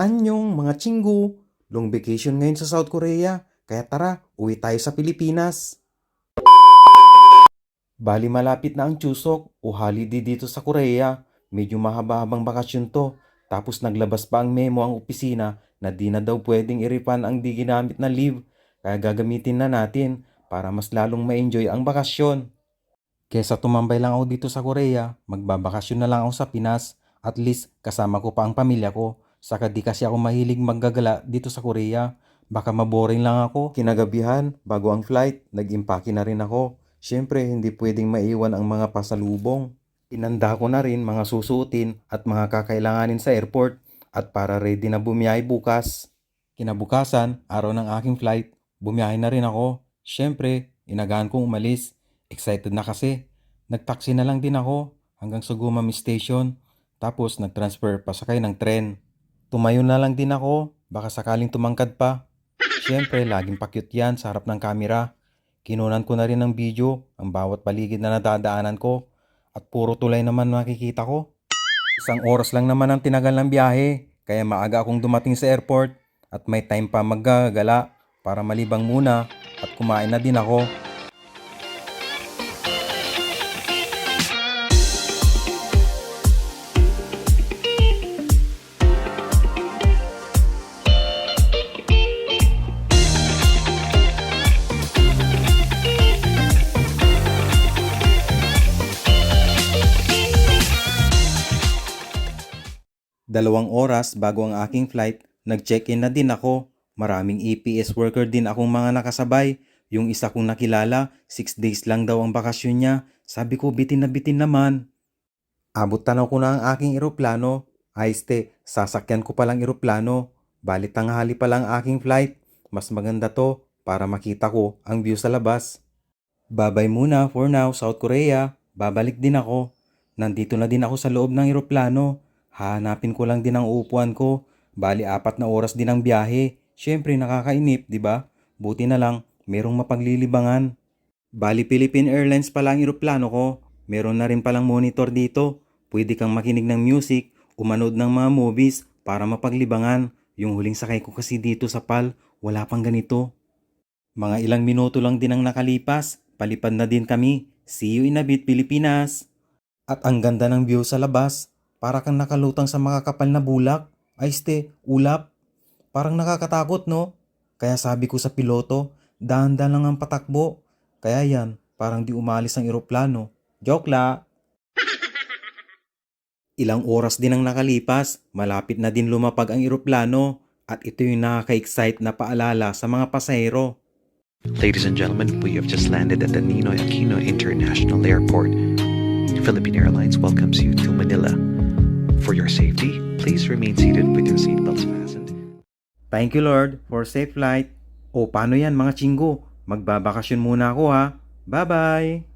Anyong mga chinggu, long vacation ngayon sa South Korea, kaya tara, uwi tayo sa Pilipinas. Bali malapit na ang Chuseok o holiday dito sa Korea. Medyo mahaba-habang bakasyon to. Tapos naglabas pa ang memo ang opisina na di na daw pwedeng i-refund ang di ginamit na leave. Kaya gagamitin na natin para mas lalong ma-enjoy ang bakasyon. Kesa tumambay lang ako dito sa Korea, magbabakasyon na lang ako sa Pinas. At least kasama ko pa ang pamilya ko. Saka di kasi ako mahilig maggagala dito sa Korea. Baka maboring lang ako. Kinagabihan, bago ang flight, nag-impake na rin ako. Siyempre, hindi pwedeng maiwan ang mga pasalubong. Inanda ko na rin mga susuotin at mga kakailanganin sa airport at para ready na bumiyahe bukas. Kinabukasan, araw ng aking flight, bumiyahe na rin ako. Siyempre, inagaan kong umalis. Excited na kasi. Nagtaksi na lang din ako hanggang sa Gumam Station. Tapos nagtransfer pasakay ng tren. Tumayo na lang din ako, baka sakaling tumangkad pa. Siyempre, laging pakyut yan sa harap ng kamera. Kinunan ko na rin ng video ang bawat paligid na nadadaanan ko at puro tulay naman makikita ko. Isang oras lang naman ang tinagal ng biyahe kaya maaga akong dumating sa airport at may time pa maggagala para malibang muna at kumain na din ako. Dalawang oras bago ang aking flight, nag-check-in na din ako. Maraming EPS worker din akong mga nakasabay. Yung isa kong nakilala, 6 days lang daw ang bakasyon niya. Sabi ko, bitin na bitin naman. Abot tanaw ko na ang aking eroplano. Ayste, sasakyan ko palang eroplano. Balit tanghali pa lang aking flight. Mas maganda to para makita ko ang view sa labas. Babay muna for now, South Korea. Babalik din ako. Nandito na din ako sa loob ng eroplano. Hahanapin ko lang din ang upuan ko. Bali apat na oras din ang biyahe. Siyempre nakakainip, di ba? Buti na lang, merong mapaglilibangan. Bali Philippine Airlines pala ang eroplano ko. Meron na rin palang monitor dito. Pwede kang makinig ng music, umanood ng mga movies para mapaglibangan. Yung huling sakay ko kasi dito sa PAL, wala pang ganito. Mga ilang minuto lang din ang nakalipas, palipad na din kami. See you in a bit, Pilipinas! At ang ganda ng view sa labas, para kang nakalutang sa makakapal na bulak. Ay ste, ulap. Parang nakakatakot no? Kaya sabi ko sa piloto, dahan-dahan lang ang patakbo. Kaya yan, parang di umalis ang eroplano. Joke la! Ilang oras din ang nakalipas, malapit na din lumapag ang eroplano. At ito yung nakaka-excite na paalala sa mga pasahero. Ladies and gentlemen, we have just landed at the Ninoy Aquino International Airport. Philippine Airlines welcomes you to Manila. For your safety, please remain seated with your seatbelts fastened. Thank you Lord for safe flight. O paano yan mga chinggo? Magbabakasyon muna ako ha. Bye-bye!